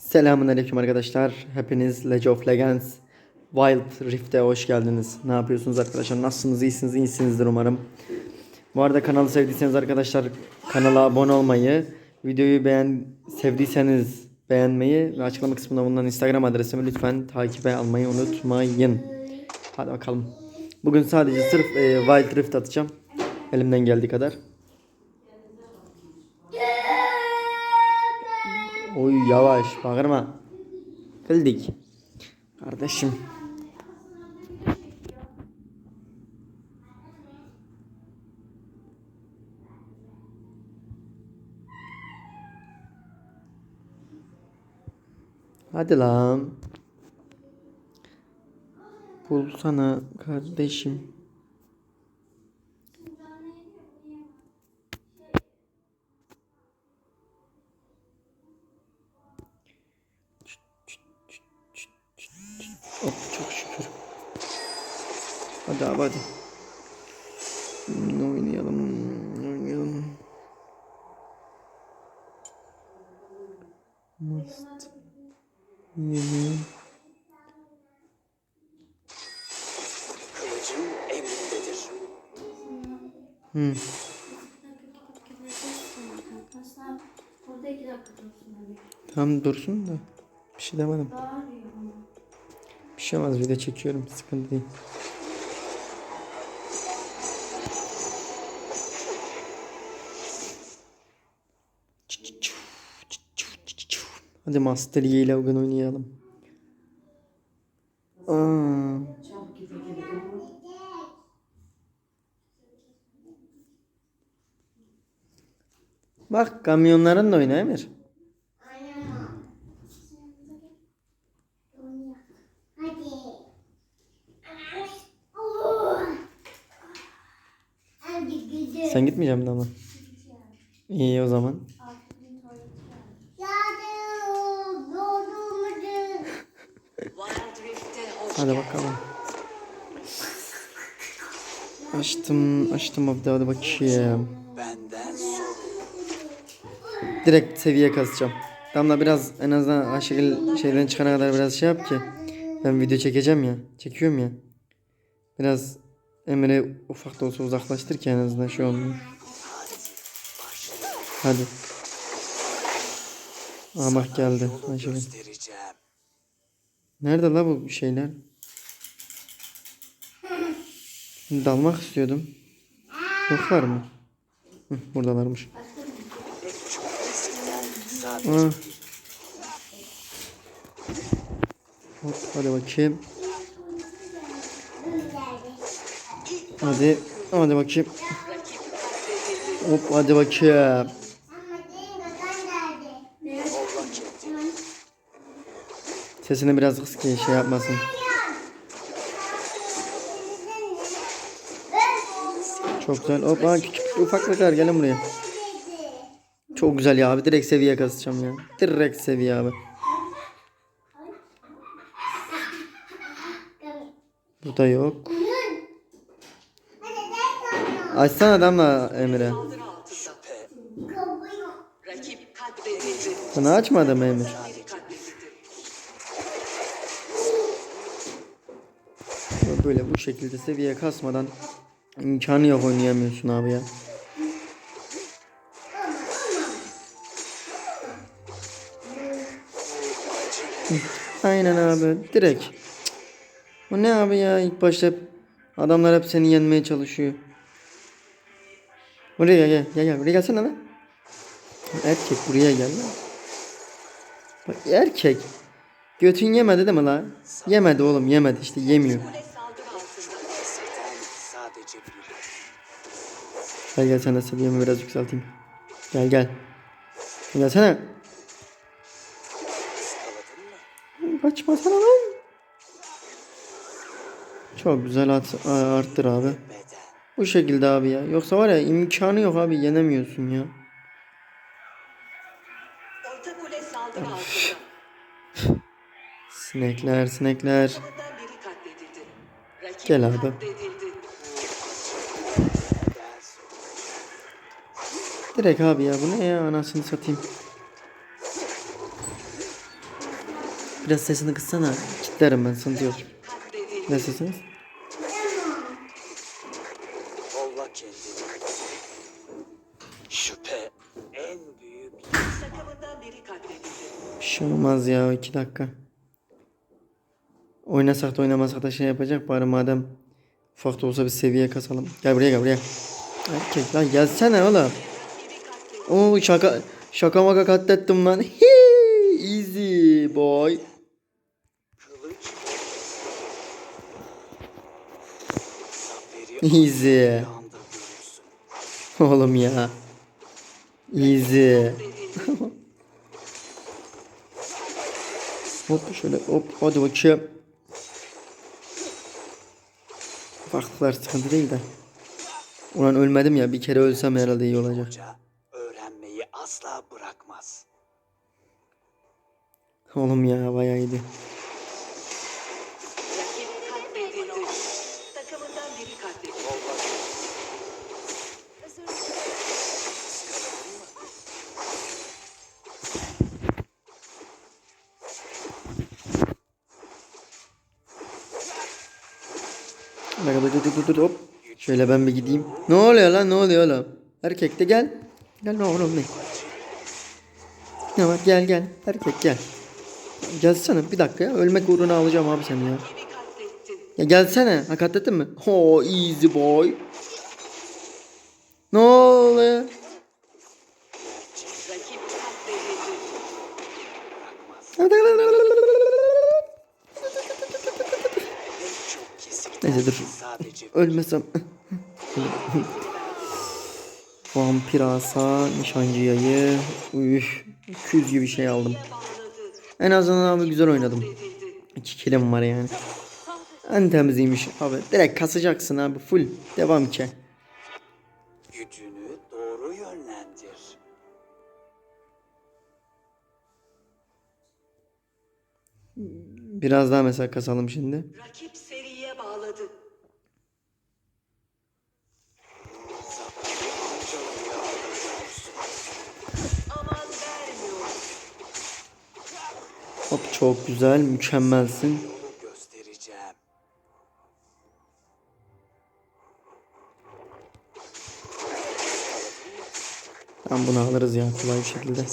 Selamun aleyküm arkadaşlar. Hepiniz League of Legends Wild Rift'e hoş geldiniz. Ne yapıyorsunuz arkadaşlar? Nasılsınız? İyisiniz? İyisinizdir umarım. Bu arada kanalı sevdiyseniz arkadaşlar kanala abone olmayı, videoyu beğen sevdiyseniz beğenmeyi ve açıklama kısmında bulunan Instagram adresimi lütfen takibe almayı unutmayın. Hadi bakalım. Bugün sadece sırf e, Wild Rift atacağım. Elimden geldiği kadar. Oy yavaş bağırma. Kıldık. Kardeşim. Hadi lan. Bulsana kardeşim. Hop çok şükür. Hadi abi hadi. Oynayalım. Oynayalım. Must. Yeni. Kılıcım emrindedir. Hmm. Tam dursun da. Bir şey demedim. Bir şey olmaz video çekiyorum. Sıkıntı değil. Hadi Master Yi ile bugün oynayalım. Aa, bak kamyonların da oyna Emir. Sen gitmeyecek misin ama? İyi o zaman. Wild Rift'e hoş Hadi bakalım. Açtım, açtım hadi hadi bakayım. Direkt seviye kasacağım. Damla biraz en azından Ayşegül şeyden çıkana kadar biraz şey yap ki. Ben video çekeceğim ya. Çekiyorum ya. Biraz Emre ufak da olsa uzaklaştır ki en azından şey olmuyor. Hadi. Aa bak geldi. Nerede la bu şeyler? Dalmak istiyordum. Yoklar mı? Hı, buradalarmış. Aa. Hop, hadi bakayım. Hadi. Hadi bakayım. Hop hadi bakayım. Sesini biraz kıs ki şey yapmasın. Çok güzel. Hop aa, küçük ufaklıklar gelin buraya. Çok güzel ya abi. Direkt seviye kasacağım ya. Direkt seviye abi. Bu da yok. Açsana adamla katledildi. Sana açmadı mı Emir? Böyle bu şekilde seviye kasmadan imkanı yok oynayamıyorsun abi ya. Aynen abi direkt. Bu ne abi ya ilk başta hep adamlar hep seni yenmeye çalışıyor. Buraya gel gel gel buraya gelsene lan. Erkek buraya gel lan. Bak erkek. Götün yemedi değil mi lan? Yemedi oğlum yemedi işte yemiyor. Gel gel sen de seviyemi biraz yükselteyim. Gel gel. Gelsene. Mı? Kaçmasana lan. Çok güzel at, arttır abi. Bu şekilde abi ya. Yoksa var ya imkanı yok abi yenemiyorsun ya. Sinekler sinekler. Gel abi. Direkt abi ya bu ne ya anasını satayım. biraz sesini kıssana. Kitlerim ben sıkıntı yok. Ne sesiniz? Şüphe en büyük. Bir şey olmaz ya iki dakika. Oynasak da oynamasak da şey yapacak bari madem ufak da olsa bir seviye kasalım. Gel buraya gel buraya. Erkek lan gelsene oğlum. Oo şaka şaka maka katlettim lan. Hii, Easy boy. Easy. Oğlum ya. Easy. hop şöyle hop hadi bakayım. Farklılar sıkıntı değil de. Ulan ölmedim ya bir kere ölsem herhalde iyi olacak. Asla bırakmaz. Oğlum ya bayağı iyiydi. Bak dur dur dur dur hop. Şöyle ben bir gideyim. Ne oluyor lan ne oluyor oğlum? Erkek de gel. Gel ne oğlum ne? Ne var gel gel. Erkek gel. Gelsene bir dakika ya. Ölmek uğruna alacağım abi seni ya. Ya gelsene. Ha katlettin mi? Ho easy boy. Ne oluyor? Neyse dur. Ölmesem. Vampir asa, nişancı yayı. Üf, 200 gibi şey aldım. En azından abi güzel oynadım. 2 kilim var yani. En temiziymiş abi. Direkt kasacaksın abi full. Devam ki. gücünü doğru yönlendir. Biraz daha mesela kasalım şimdi. Rakip çok güzel, mükemmelsin. Tamam bunu alırız ya kolay bir şekilde.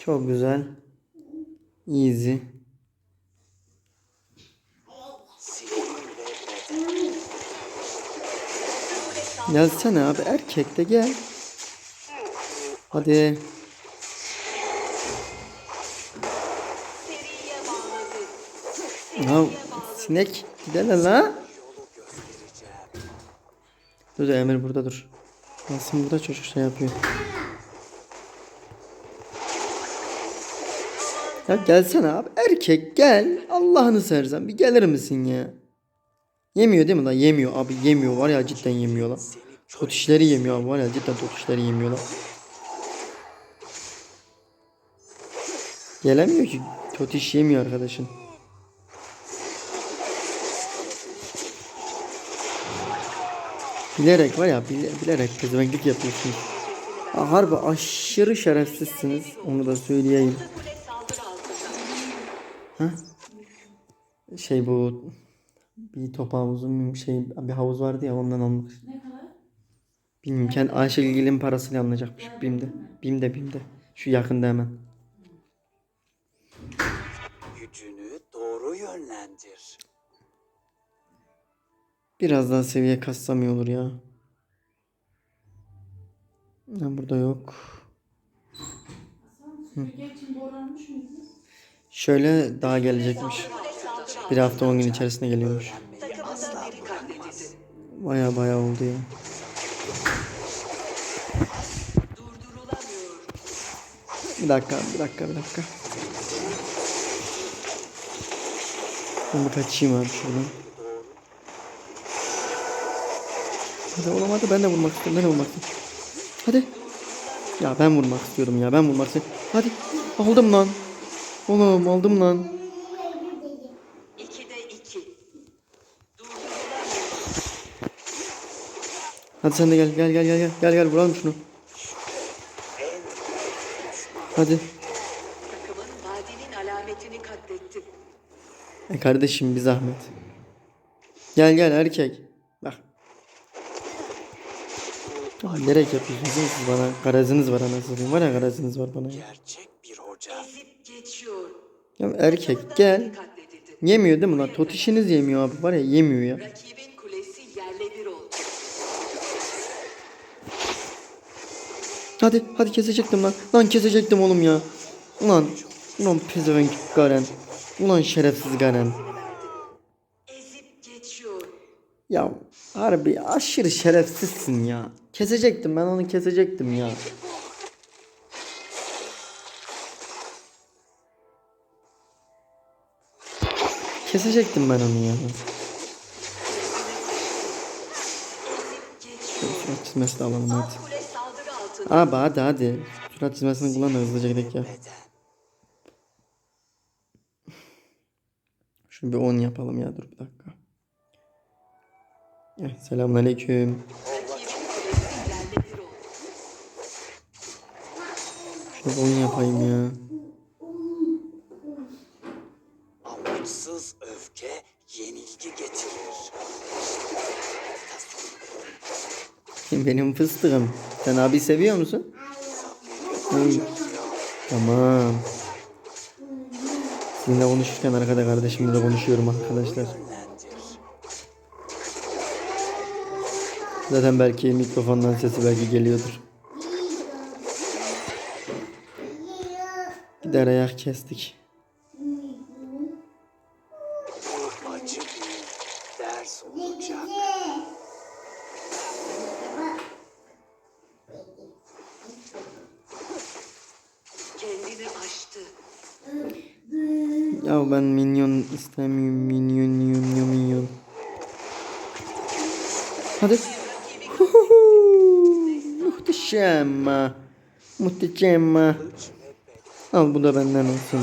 Çok güzel. Easy. Gelsene abi erkek de gel. Hadi. Ya sinek gidelim la. Dur Emir burada dur. Aslında burada çocuk şey yapıyor. Ya gelsene abi. Erkek gel. Allah'ını seversen bir gelir misin ya? Yemiyor değil mi lan? Yemiyor abi yemiyor. Var ya cidden yemiyor lan. Tot işleri yemiyor abi. Var ya cidden tot işleri yemiyor lan. Gelemiyor ki. Tot iş yemiyor arkadaşın. Bilerek var ya bile- bilerek pezevenklik yapıyorsunuz. Ha, Harbi aşırı şerefsizsiniz. Onu da söyleyeyim. Altında. Şey bu bir top havuzu mu şey bir havuz vardı ya ondan almış. Ne kadar? Bilmiyorum kendi Ayşegül'ün parasıyla alınacakmış. Bim'de. Bim'de Bim'de. Şu yakında hemen. Biraz daha seviye kassam iyi olur ya. Ha, burada yok. Mıydı? Şöyle daha gelecekmiş. Bir hafta 10 gün içerisinde geliyormuş. Baya baya oldu ya. Bir dakika, bir dakika, bir dakika. Ben bir kaçayım abi şuradan. Hadi oğlum hadi ben de vurmak istiyorum, ben de vurmak istiyorum. Hadi. Ya ben vurmak istiyorum ya, ben vurmak istiyorum. Hadi. Aldım lan. Oğlum aldım lan. Hadi sen de gel, gel, gel, gel, gel, gel, gel, vuralım şunu. Hadi. Takımın vadinin alametini katletti. E kardeşim bir zahmet. Gel gel erkek. Bak. Gerek yapıyorsunuz siz bana. Garazınız var anasını. Var ya garazınız var bana. Gerçek bir hoca. Ezip geçiyor. Ya erkek gel. Yemiyor değil mi lan? Tot işiniz yemiyor abi. Var ya yemiyor ya. Rakibin kulesi yerle bir oldu. Hadi hadi kesecektim lan. Lan kesecektim oğlum ya. Ulan. Ulan pezevenk Garen. Ulan şerefsiz Garen. Ezip geçiyor. Ya harbi aşırı şerefsizsin ya. Kesecektim ben onu kesecektim ya. Kesecektim ben onu ya. Surat çizmesi de alalım hadi. Abi hadi hadi. Surat çizmesini kullan da hızlıca gidelim ya. Şunu bir 10 yapalım ya dur bir dakika. Evet, selamünaleyküm. Bir 10 yapayım ya. Amaçsız öfke yenilgi getirir. Benim fıstığım. Sen abi seviyor musun? Hı. Tamam. Sizinle konuşurken arkada kardeşimle de konuşuyorum arkadaşlar. Zaten belki mikrofondan sesi belki geliyordur. Gider ayak kestik. Ders olacak. Kendini. Ya ben minyon istemiyorum. Minyon, minyon, minyon. Hadi. Huhuhu. Muhteşem. Muhteşem. Al bu da benden olsun.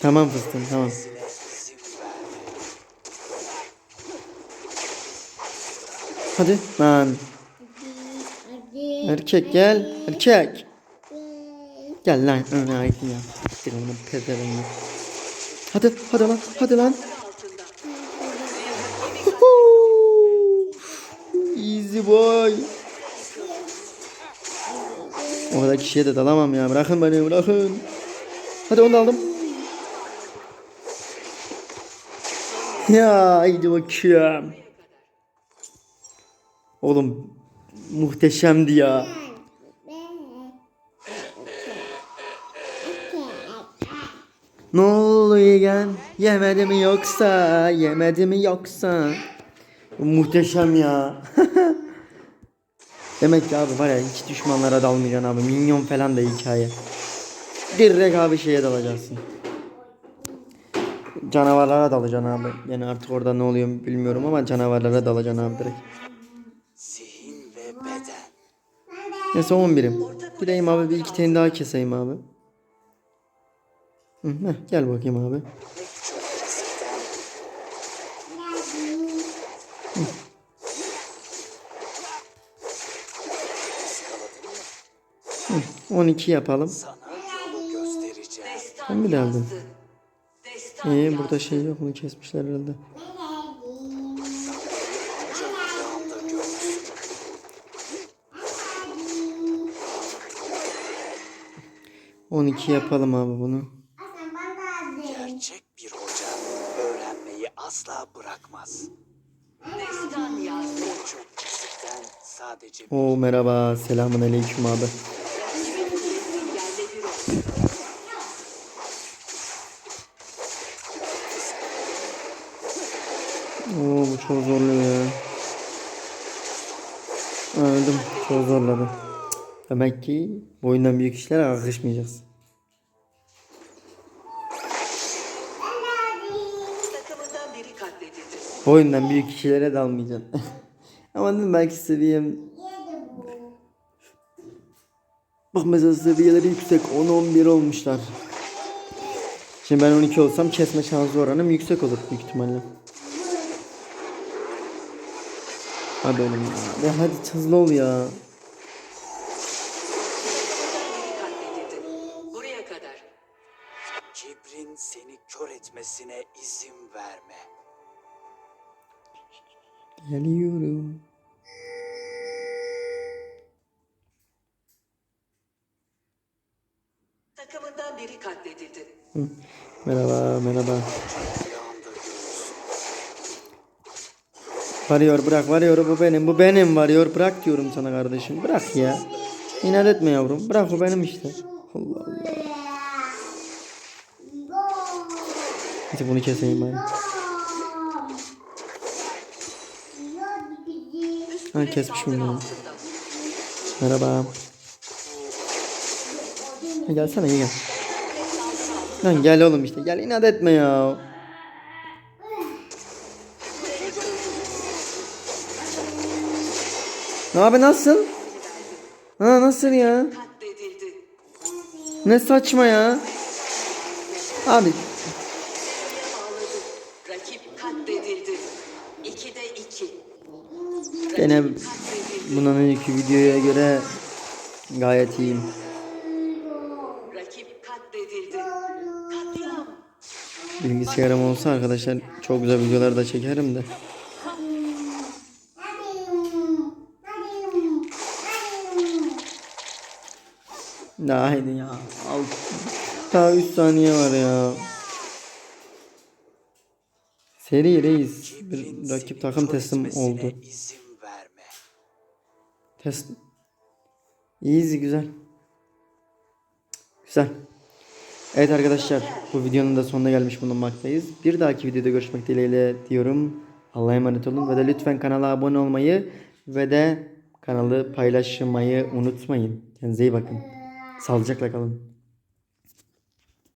Tamam fıstığım tamam. Hadi lan. Erkek gel. Erkek. Gel lan. Hı, Haydi ya. Siktir onu pezevengi. Hadi hadi lan. Hadi lan. Easy boy. O kadar kişiye de dalamam ya. Bırakın beni bırakın. Hadi onu da aldım. Ya haydi bakayım. Oğlum muhteşemdi ya. Ne oluyor yeğen? Yemedi mi yoksa? Yemedi mi yoksa? Muhteşem ya. Demek ki abi var ya hiç düşmanlara dalmayacaksın abi. Minyon falan da hikaye. Direkt abi şeye dalacaksın. Canavarlara dalacaksın abi. Yani artık orada ne oluyor bilmiyorum ama canavarlara dalacaksın abi direkt. Zihin ve beden. Neyse 11'im. Gideyim abi bir iki tane daha keseyim abi. Hı, heh, gel bakayım abi. Çok eskiden 12 yapalım. Ben daha aldım. yazdı. burada şey yok mu kesmişler herhalde. On iki yapalım abi bunu. Gerçek bir hoca öğrenmeyi asla bırakmaz. Destan yazdı. Çok eskiden sadece Oo merhaba selamun aleyküm abi. Oo bu çok zorluyor ya. Öldüm. Çok zorladı. Demek ki boyundan büyük işlere kalkışmayacağız. Boyundan büyük kişilere dalmayacaksın. Ama dedim belki seviyem... Bak mesela seviyeleri yüksek 10-11 olmuşlar. Şimdi ben 12 olsam kesme şansı oranım yüksek olur büyük ihtimalle. Hadi oğlum ya. Ya hadi hızlı ol ya. Merhaba merhaba. Varıyor bırak varıyor bu benim bu benim varıyor bırak diyorum sana kardeşim bırak ya. İnat etme yavrum bırak o benim işte. Allah Allah. Hadi bunu keseyim ben. Ha kesmişim bunu. Merhaba. Ha, gelsene iyi gel. Lan gel oğlum işte gel inat etme ya. Ne abi nasıl? Ha nasıl ya? Ne saçma ya. Abi Bağladı. Rakip katledildi. 2'de 2. gene bundan önceki videoya göre gayet iyiyim. Bilgisayarım olsa arkadaşlar çok güzel videolar da çekerim de. Haydi ya. Al. Daha 3 saniye var ya. Seri reis. Bir rakip takım teslim oldu. Test. Easy güzel. Güzel. Evet arkadaşlar bu videonun da sonuna gelmiş bulunmaktayız. Bir dahaki videoda görüşmek dileğiyle diyorum. Allah'a emanet olun ve de lütfen kanala abone olmayı ve de kanalı paylaşmayı unutmayın. Kendinize iyi bakın. Sağlıcakla kalın.